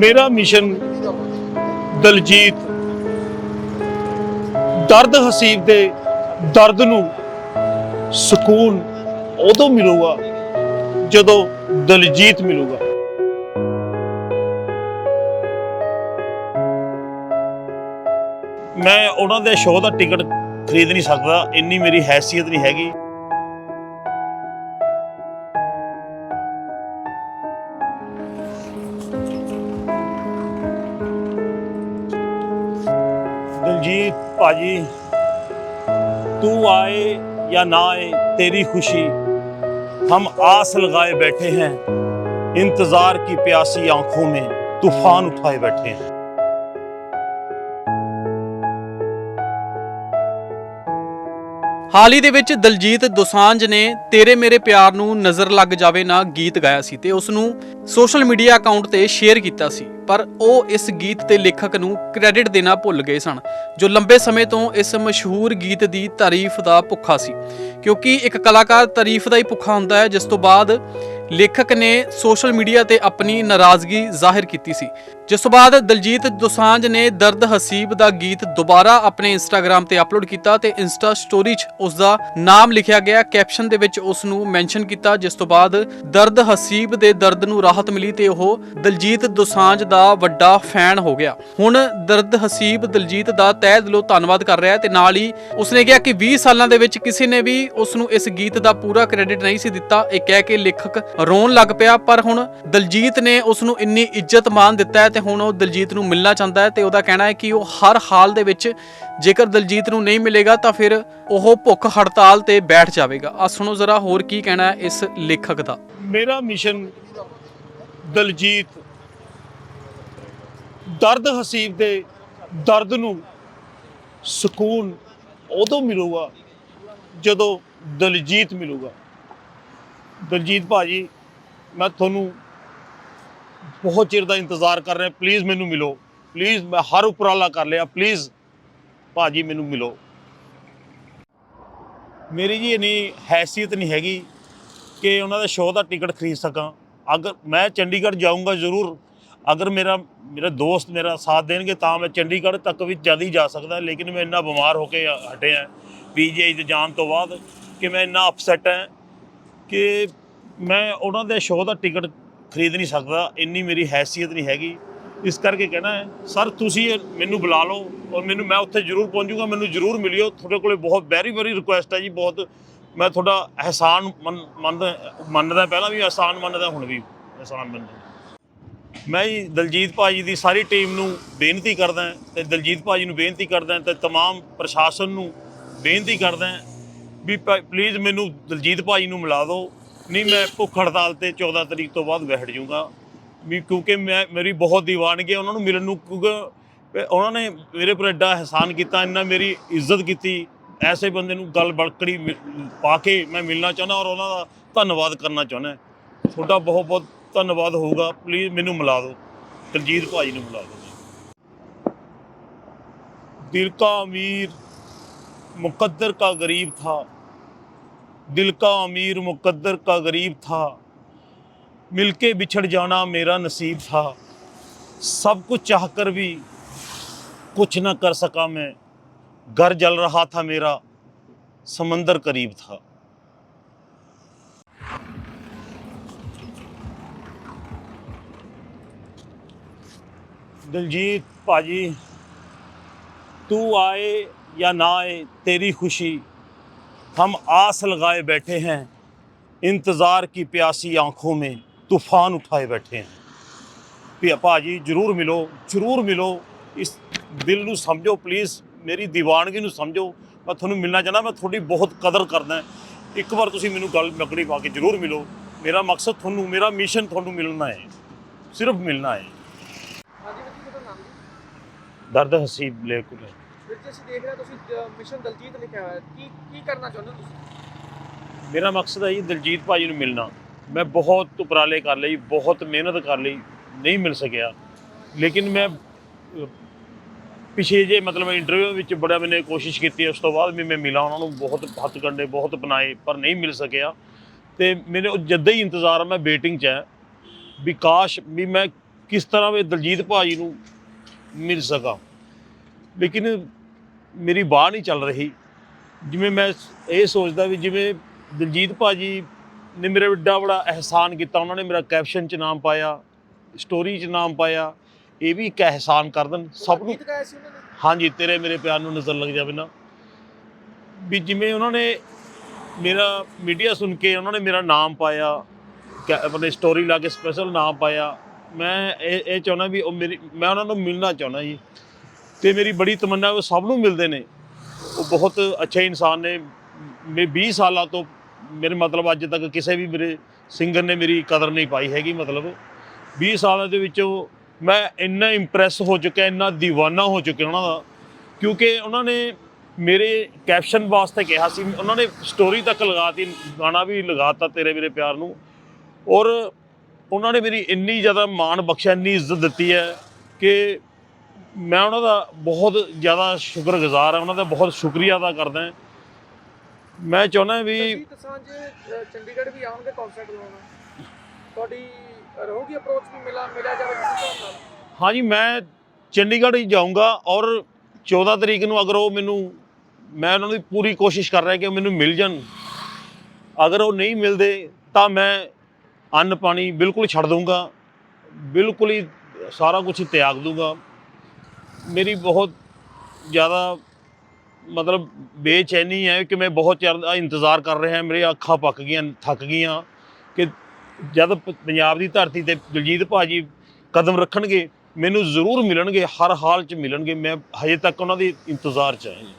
ਮੇਰਾ ਮਿਸ਼ਨ ਦਲਜੀਤ ਦਰਦ ਹਸੀਬ ਦੇ ਦਰਦ ਨੂੰ ਸਕੂਨ ਉਦੋਂ ਮਿਲੂਗਾ ਜਦੋਂ ਦਲਜੀਤ ਮਿਲੂਗਾ। ਮੈਂ ਉਹਨਾਂ ਦੇ ਸ਼ੋਅ ਦਾ ਟਿਕਟ ਖਰੀਦ ਨਹੀਂ ਸਕਦਾ, ਇੰਨੀ ਮੇਰੀ ਹੈਸੀਅਤ ਨਹੀਂ ਹੈਗੀ। ਦਿਲਜੀਤ ਭਾਜੀ ਤੂੰ ਆਏ या ना आए तेरी खुशी हम आस लगाए बैठे हैं इंतजार की प्यासी आंखों में तूफान उठाए बैठे हैं ਹਾਲ ਹੀ ਦੇ ਵਿੱਚ ਦਲਜੀਤ ਦੋਸਾਂਝ ਨੇ ਤੇਰੇ ਮੇਰੇ ਪਿਆਰ ਨੂੰ ਨਜ਼ਰ ਲੱਗ ਜਾਵੇ ਨਾ ਗੀਤ ਗਾਇਆ ਸੀ ਤੇ ਉਸ ਨੂੰ ਸੋਸ਼ਲ ਮੀਡੀਆ ਅਕਾਊਂਟ ਤੇ ਸ਼ੇਅਰ ਕੀਤਾ ਸੀ ਪਰ ਉਹ ਇਸ ਗੀਤ ਦੇ ਲੇਖਕ ਨੂੰ ਕ੍ਰੈਡਿਟ ਦੇਣਾ ਭੁੱਲ ਗਏ ਸਨ, ਜੋ ਲੰਬੇ ਸਮੇਂ ਤੋਂ ਇਸ ਮਸ਼ਹੂਰ ਗੀਤ ਦੀ ਤਾਰੀਫ ਦਾ ਭੁੱਖਾ ਸੀ। ਕਿਉਂਕਿ ਇੱਕ ਕਲਾਕਾਰ ਤਾਰੀਫ ਦਾ ਹੀ ਭੁੱਖਾ ਹੁੰਦਾ ਹੈ, ਜਿਸ ਤੋਂ ਬਾਅਦ ਲੇਖਕ ਨੇ ਸੋਸ਼ਲ ਮੀਡੀਆ ਤੇ ਆਪਣੀ ਨਾਰਾਜ਼ਗੀ ਜ਼ਾਹਿਰ ਕੀਤੀ ਸੀ। ਜਿਸ ਤੋਂ ਬਾਅਦ ਦਲਜੀਤ ਦੋਸਾਂਝ ਨੇ ਦਰਦ ਹਸੀਬ ਦਾ ਗੀਤ ਦੁਬਾਰਾ ਆਪਣੇ ਇੰਸਟਾਗ੍ਰam ਤੇ ਅਪਲੋਡ ਕੀਤਾ ਤੇ ਇੰਸਟਾ ਸਟੋਰੀ 'ਚ ਉਸ ਦਾ ਨਾਮ ਲਿਖਿਆ ਗਿਆ। ਕੈਪਸ਼ਨ ਦੇ ਵਿੱਚ ਉਸ ਨੂੰ ਮੈਂਸ਼ਨ ਕੀਤਾ, ਜਿਸ ਤੋਂ ਬਾਅਦ ਦਰਦ ਹਸੀਬ ਦੇ ਦਰਦ ਨੂੰ ਰਾਹਤ ਮਿਲੀ ਤੇ ਉਹ ਦਲਜੀਤ ਦੋਸਾਂਝ ਦਾ ਵੱਡਾ ਫੈਨ ਹੋ ਗਿਆ। ਹੁਣ ਦਰਦ ਹਸੀਬ ਦਲਜੀਤ ਦਾ ਤਹਿ ਦਿਲੋਂ ਧੰਨਵਾਦ ਕਰ ਰਿਹਾ ਹੈ ਤੇ ਨਾਲ ਹੀ ਉਸਨੇ ਕਿਹਾ ਕਿ 20 ਸਾਲਾਂ ਦੇ ਵਿੱਚ ਕਿਸੇ ਨੇ ਵੀ ਉਸ ਨੂੰ ਇਸ ਗੀਤ ਦਾ ਪੂਰਾ ਕ੍ਰੈਡਿਟ ਨਹੀਂ ਸੀ ਦਿੱਤਾ। ਇਹ ਕਹਿ ਕੇ ਲੇਖਕ ਰੋਣ ਲੱਗ ਪਿਆ, ਪਰ ਹੁਣ ਦਲਜੀਤ ਨੇ ਉਸ ਨੂੰ ਇੰਨੀ ਇੱਜ਼ਤ ਮਾਨ ਦਿੱਤਾ ਹੈ ਤੇ ਹੁਣ ਉਹ ਦਲਜੀਤ ਨੂੰ ਮਿਲਣਾ ਚਾਹੁੰਦਾ ਹੈ ਤੇ ਉਹਦਾ ਕਹਿਣਾ ਹੈ ਕਿ ਉਹ ਹਰ ਹਾਲ ਦੇ ਵਿੱਚ ਜੇਕਰ ਦਲਜੀਤ ਨੂੰ ਨਹੀਂ ਮਿਲੇਗਾ ਤਾਂ ਫਿਰ ਉਹ ਭੁੱਖ ਹੜਤਾਲ ਤੇ ਬੈਠ ਜਾਵੇਗਾ। ਆ ਸੁਣੋ ਜ਼ਰਾ ਹੋਰ ਕੀ ਕਹਿਣਾ ਹੈ ਇਸ ਲੇਖਕ ਦਾ। ਮੇਰਾ ਮਿਸ਼ਨ ਦਲਜੀਤ ਦਰਦ ਹਸੀਬ ਦੇ ਦਰਦ ਨੂੰ ਸਕੂਨ ਉਦੋਂ ਮਿਲੂਗਾ ਜਦੋਂ ਦਲਜੀਤ ਮਿਲੂਗਾ। ਦਲਜੀਤ ਭਾਜੀ, ਮੈਂ ਤੁਹਾਨੂੰ ਬਹੁਤ ਚਿਰ ਦਾ ਇੰਤਜ਼ਾਰ ਕਰ ਰਿਹਾ ਪਲੀਜ਼ ਮੈਨੂੰ ਮਿਲੋ। ਪਲੀਜ਼ ਮੈਂ ਹਰ ਉਪਰਾਲਾ ਕਰ ਲਿਆ ਪਲੀਜ਼ ਭਾਜੀ ਮੈਨੂੰ ਮਿਲੋ। ਮੇਰੀ ਜੀ ਇਨੀ ਹੈਸੀਅਤ ਨਹੀਂ ਹੈਗੀ ਕਿ ਉਹਨਾਂ ਦਾ ਸ਼ੋਅ ਦਾ ਟਿਕਟ ਖਰੀਦ ਸਕਾਂ। ਅਗਰ ਮੈਂ ਚੰਡੀਗੜ੍ਹ ਜਾਊਂਗਾ ਜ਼ਰੂਰ। ਅਗਰ ਮੇਰਾ ਮੇਰਾ ਦੋਸਤ ਮੇਰਾ ਸਾਥ ਦੇਣਗੇ ਤਾਂ ਮੈਂ ਚੰਡੀਗੜ੍ਹ ਤੱਕ ਵੀ ਜਦ ਹੀ ਜਾ ਸਕਦਾ, ਲੇਕਿਨ ਮੈਂ ਇੰਨਾ ਬਿਮਾਰ ਹੋ ਕੇ ਹਟਿਆ। ਪੀਜੀਆਈ ਤੇ ਜਾਣ ਤੋਂ ਬਾਅਦ ਕਿ ਮੈਂ ਇੰਨਾ ਅਪਸੈਟ ਹਾਂ ਕਿ ਮੈਂ ਉਹਨਾਂ ਦੇ ਸ਼ੋਅ ਦਾ ਟਿਕਟ ਖਰੀਦ ਨਹੀਂ ਸਕਦਾ ਇੰਨੀ ਮੇਰੀ ਹੈਸੀਅਤ ਨਹੀਂ ਹੈਗੀ ਇਸ ਕਰਕੇ ਕਹਿਣਾ ਹੈ ਸਰ ਤੁਸੀਂ ਇਹ ਮੈਨੂੰ ਬੁਲਾ ਲਓ ਔਰ ਮੈਨੂੰ ਮੈਂ ਉੱਥੇ ਜ਼ਰੂਰ ਪਹੁੰਚੂਗਾ ਮੈਨੂੰ ਜ਼ਰੂਰ ਮਿਲਿਓ ਤੁਹਾਡੇ ਕੋਲੇ ਬਹੁਤ ਵੈਰੀ ਵੈਰੀ ਰਿਕੁਐਸਟ ਹੈ ਜੀ ਬਹੁਤ ਮੈਂ ਤੁਹਾਡਾ ਅਹਿਸਾਨ ਮੰਨ- ਮੰਨਦਾ ਮੰਨਦਾ ਪਹਿਲਾਂ ਵੀ ਅਹਿਸਾਨ ਮੰਨਦਾ ਹੁਣ ਵੀ ਅਹਿਸਾਨ ਮੰਨਦਾ ਮੈਂ ਜੀ ਦਲਜੀਤ ਭਾਜੀ ਦੀ ਸਾਰੀ ਟੀਮ ਨੂੰ ਬੇਨਤੀ ਕਰਦਾ ਤੇ ਦਲਜੀਤ ਭਾਜੀ ਨੂੰ ਬੇਨਤੀ ਕਰਦਾ ਤੇ तमाम ਪ੍ਰਸ਼ਾਸਨ ਨੂੰ ਬੇਨਤੀ ਕਰਦਾ ਵੀ ਪਲੀਜ਼ ਮੈਨੂੰ ਦਲਜੀਤ ਭਾਈ ਨੂੰ ਮਿਲਾ ਦਿਓ। ਨਹੀਂ, ਮੈਂ ਭੁੱਖ ਹੜਤਾਲ ਤੇ 14 ਤਰੀਕ ਤੋਂ ਬਾਅਦ ਬੈਠ ਜਾਊਂਗਾ। ਵੀ ਕਿਉਂਕਿ ਮੈਂ, ਮੇਰੀ ਬਹੁਤ ਦੀਵਾਨਗੀ ਉਹਨਾਂ ਨੂੰ ਮਿਲਣ ਨੂੰ ਕਿਉਂਕਿ ਉਹਨਾਂ ਨੇ ਮੇਰੇ ਪਰ ਐਡਾ ਅਹਿਸਾਨ ਕੀਤਾ, ਇੰਨਾ ਮੇਰੀ ਇੱਜ਼ਤ ਕੀਤੀ। ਐਸੇ ਬੰਦੇ ਨੂੰ ਗੱਲ ਬੜਕੜੀ ਪਾ ਕੇ ਮੈਂ ਮਿਲਣਾ ਚਾਹੁੰਦਾ ਔਰ ਉਹਨਾਂ ਦਾ ਧੰਨਵਾਦ ਕਰਨਾ ਚਾਹੁੰਦਾ। ਤੁਹਾਡਾ ਬਹੁਤ ਬਹੁਤ ਧੰਨਵਾਦ ਹੋਊਗਾ। ਪਲੀਜ਼ ਮੈਨੂੰ ਮਿਲਾ ਦਿਓ। ਦਲਜੀਤ ਭਾਈ ਨੂੰ ਮਿਲਾ ਦਿਓ। ਦਿਲ ਕਾ ਅਮੀਰ ਮੁਕੱਦਰ ਕਾ ਗਰੀਬ ਥਾ। दिल का अमीर मुकद्दर का गरीब था। मिलके बिछड़ जाना मेरा नसीब था। सब कुछ चाहकर भी कुछ न कर सका मैं। घर जल रहा था मेरा, समंदर करीब था। दिलजीत, पाजी, तू आए या ना आए, तेरी खुशी हम आस लगाए बैठे हैं इंतज़ार की प्यासी आंखों में तूफान उठाए बैठे हैं ਵੀ ਭਾਜੀ ਜਰੂਰ ਮਿਲੋ ਜਰੂਰ ਮਿਲੋ ਇਸ ਦਿਲ ਨੂੰ ਸਮਝੋ ਪਲੀਜ਼ ਮੇਰੀ ਦੀਵਾਨਗੀ ਨੂੰ ਸਮਝੋ ਮੈਂ ਤੁਹਾਨੂੰ ਮਿਲਣਾ ਚਾਹੁੰਦਾ ਮੈਂ ਤੁਹਾਡੀ ਬਹੁਤ ਕਦਰ ਕਰਦਾ ਇੱਕ ਵਾਰ ਤੁਸੀਂ ਮੈਨੂੰ ਗੱਲ ਮਕੜੀ ਪਾ ਕੇ ਜਰੂਰ ਮਿਲੋ ਮੇਰਾ ਮਕਸਦ ਤੁਹਾਨੂੰ ਮੇਰਾ ਮਿਸ਼ਨ ਤੁਹਾਨੂੰ ਮਿਲਣਾ ਹੈ ਸਿਰਫ ਮਿਲਣਾ ਹੈ ਹਾਂਜੀ ਵੀਰ ਜੀ ਤੁਹਾਡਾ ਨਾਮ ਜੀ ਦਰਦ ਹਸੀਬ ਲੇਕੁਲ ਵੀਰ ਜੀ ਅਸੀਂ ਦੇਖ ਰਹੇ ਹਾਂ ਤੁਸੀਂ ਮਿਸ਼ਨ ਦਲਜੀਤ ਲਿਖਿਆ ਹੋਇਆ ਹੈ। ਕੀ ਕੀ ਕਰਨਾ ਚਾਹੁੰਦੇ ਹੋ ਤੁਸੀਂ? ਮੇਰਾ ਮਕਸਦ ਹੈ ਜੀ ਦਿਲਜੀਤ ਭਾਜੀ ਨੂੰ ਮਿਲਣਾ। ਮੈਂ ਬਹੁਤ ਉਪਰਾਲੇ ਕਰ ਲਈ ਬਹੁਤ ਮਿਹਨਤ ਕਰ ਲਈ ਨਹੀਂ ਮਿਲ ਸਕਿਆ। ਲੇਕਿਨ ਮੈਂ ਅਹ, ਪਿਛੇ ਜੇ ਮਤਲਬ ਇੰਟਰਵਿਊ ਵਿੱਚ ਬੜਾ ਮੈਨੇ ਕੋਸ਼ਿਸ਼ ਕੀਤੀ ਉਸ ਤੋਂ ਬਾਅਦ ਵੀ ਮੈਂ ਮਿਲਾਂ ਉਹਨਾਂ ਨੂੰ ਬਹੁਤ ਹੱਥ ਕੰਡੇ ਬਹੁਤ ਬਣਾਏ ਪਰ ਨਹੀਂ ਮਿਲ ਸਕਿਆ। ਤੇ ਮੇਰੇ ਉਹ ਜਦ ਹੀ ਇੰਤਜ਼ਾਰ ਆ, ਮੈਂ ਵੇਟਿੰਗ 'ਚ ਹੈ ਵੀ ਕਾਸ਼ ਵੀ ਮੈਂ ਕਿਸ ਤਰ੍ਹਾਂ ਵੀ ਦਲਜੀਤ ਭਾਜੀ ਨੂੰ ਮਿਲ ਸਕਾਂ। ਲੇਕਿਨ ਮੇਰੀ ਬਾਹ ਨਹੀਂ ਚੱਲ ਰਹੀ। ਜਿਵੇਂ ਮੈਂ ਇਹ ਸੋਚਦਾ ਵੀ ਜਿਵੇਂ ਦਲਜੀਤ ਭਾਜੀ ਨੇ ਮੇਰੇ ਵੱਡਾ ਬੜਾ ਅਹਿਸਾਨ ਕੀਤਾ ਉਹਨਾਂ ਨੇ ਮੇਰਾ ਕੈਪਸ਼ਨ 'ਚ ਨਾਮ ਪਾਇਆ ਸਟੋਰੀ 'ਚ ਨਾਮ ਪਾਇਆ ਇਹ ਵੀ ਇੱਕ ਅਹਿਸਾਨ ਕਰ ਦੇਣ। ਸਭ ਨੂੰ ਹਾਂਜੀ ਤੇਰੇ ਮੇਰੇ ਪਿਆਰ ਨੂੰ ਨਜ਼ਰ ਲੱਗ ਜਾਵੇ ਨਾ। ਵੀ ਜਿਵੇਂ ਉਹਨਾਂ ਨੇ ਮੇਰਾ ਮੀਡੀਆ ਸੁਣ ਕੇ ਉਹਨਾਂ ਨੇ ਮੇਰਾ ਨਾਮ ਪਾਇਆ ਆਪਣੇ ਸਟੋਰੀ ਲਾ ਕੇ ਸਪੈਸ਼ਲ ਨਾਮ ਪਾਇਆ ਮੈਂ ਇਹ ਇਹ ਚਾਹੁੰਦਾ ਵੀ ਉਹ ਮੇਰੀ ਮੈਂ ਉਹਨਾਂ ਨੂੰ ਮਿਲਣਾ ਚਾਹੁੰਦਾ ਜੀ। ਤੇ ਮੇਰੀ ਬੜੀ ਤਮੰਨਾ, ਉਹ ਸਭ ਨੂੰ ਮਿਲਦੇ ਨੇ। ਉਹ ਬਹੁਤ ਅੱਛੇ ਇਨਸਾਨ ਨੇ। ਮੈਂ 20 ਸਾਲਾਂ ਤੋਂ ਮੇਰੇ ਮਤਲਬ ਅੱਜ ਤੱਕ ਕਿਸੇ ਵੀ ਮੇਰੇ ਸਿੰਗਰ ਨੇ ਮੇਰੀ ਕਦਰ ਨਹੀਂ ਪਾਈ ਹੈਗੀ ਮਤਲਬ। 20 ਸਾਲਾਂ ਦੇ ਵਿੱਚ ਮੈਂ ਇੰਨਾ ਇੰਪ੍ਰੈਸ ਹੋ ਚੁੱਕਿਆ, ਇੰਨਾ دیਵਾਨਾ ਹੋ ਚੁੱਕਿਆ ਉਹਨਾਂ ਦਾ। ਕਿਉਂਕਿ ਉਹਨਾਂ ਨੇ ਮੇਰੇ ਕੈਪਸ਼ਨ ਵਾਸਤੇ ਕਿਹਾ ਸੀ। ਉਹਨਾਂ ਨੇ ਸਟੋਰੀ ਤੱਕ ਲਗਾਤੀ, ਗਾਣਾ ਵੀ ਲਗਾਤਾ ਤੇਰੇ ਮੇਰੇ ਪਿਆਰ ਨੂੰ। ਔਰ ਉਹਨਾਂ ਨੇ ਮੇਰੀ ਇੰਨੀ ਜ਼ਿਆਦਾ ਮਾਣ ਬਖਸ਼ਿਆ, ਇੰਨੀ ਇੱਜ਼ਤ ਦਿੱਤੀ ਹੈ ਕਿ ਮੈਂ ਉਹਨਾਂ ਦਾ ਬਹੁਤ ਜ਼ਿਆਦਾ ਸ਼ੁਕਰਗੁਜ਼ਾਰ ਹਾਂ ਉਹਨਾਂ ਦਾ ਬਹੁਤ ਸ਼ੁਕਰੀਆ ਅਦਾ ਕਰਦਾ ਹਾਂ। ਮੈਂ ਚਾਹੁੰਦਾ ਵੀ ਦਲਜੀਤ ਦੋਸਾਂਝ ਅ, ਚੰਡੀਗੜ੍ਹ ਵੀ ਆਉਣਗੇ ਕਨਸਰਟ ਲਾਉਣ। ਤੁਹਾਡੀ ਰਹੂਗੀ ਅਪਰੋਚ ਵੀ ਮਿਲਾ ਮਿਲਿਆ ਜਾਵੇ ਕਿਸੇ ਹਿਸਾਬ ਨਾਲ? ਹਾਂਜੀ ਮੈਂ ਚੰਡੀਗੜ੍ਹ ਹੀ ਜਾਊਂਗਾ ਔਰ 14 ਤਰੀਕ ਨੂੰ ਅਗਰ ਉਹ ਮੈਨੂੰ ਮੈਂ ਉਹਨਾਂ ਦੀ ਪੂਰੀ ਕੋਸ਼ਿਸ਼ ਕਰ ਰਿਹਾ ਕਿ ਉਹ ਮੈਨੂੰ ਮਿਲ ਜਾਣ। ਅਗਰ ਉਹ ਨਹੀਂ ਮਿਲਦੇ ਤਾਂ ਮੈਂ ਅੰਨ ਪਾਣੀ ਬਿਲਕੁਲ ਛੱਡ ਦੂੰਗਾ ਬਿਲਕੁਲ ਹੀ ਸਾਰਾ ਕੁਝ ਤਿਆਗ ਦੂੰਗਾ ਮੇਰੀ ਬਹੁਤ ਜ਼ਿਆਦਾ ਮਤਲਬ ਬੇਚੈਨੀ ਹੈ ਕਿ ਮੈਂ ਬਹੁਤ ਚਿਰ ਦਾ ਇੰਤਜ਼ਾਰ ਕਰ ਰਿਹਾ, ਮੇਰੀ ਅੱਖਾਂ ਪੱਕ ਗਈਆਂ, ਥੱਕ ਗਈਆਂ ਕਿ ਜਦ ਪੰਜਾਬ ਦੀ ਧਰਤੀ ਤੇ ਦਲਜੀਤ ਭਾਜੀ ਕਦਮ ਰੱਖਣਗੇ, ਮੈਨੂੰ ਜ਼ਰੂਰ ਮਿਲਣਗੇ, ਹਰ ਹਾਲ 'ਚ ਮਿਲਣਗੇ, ਮੈਂ ਹਜੇ ਤੱਕ ਉਹਨਾਂ ਦੇ ਇੰਤਜ਼ਾਰ 'ਚ ਹਾਂ।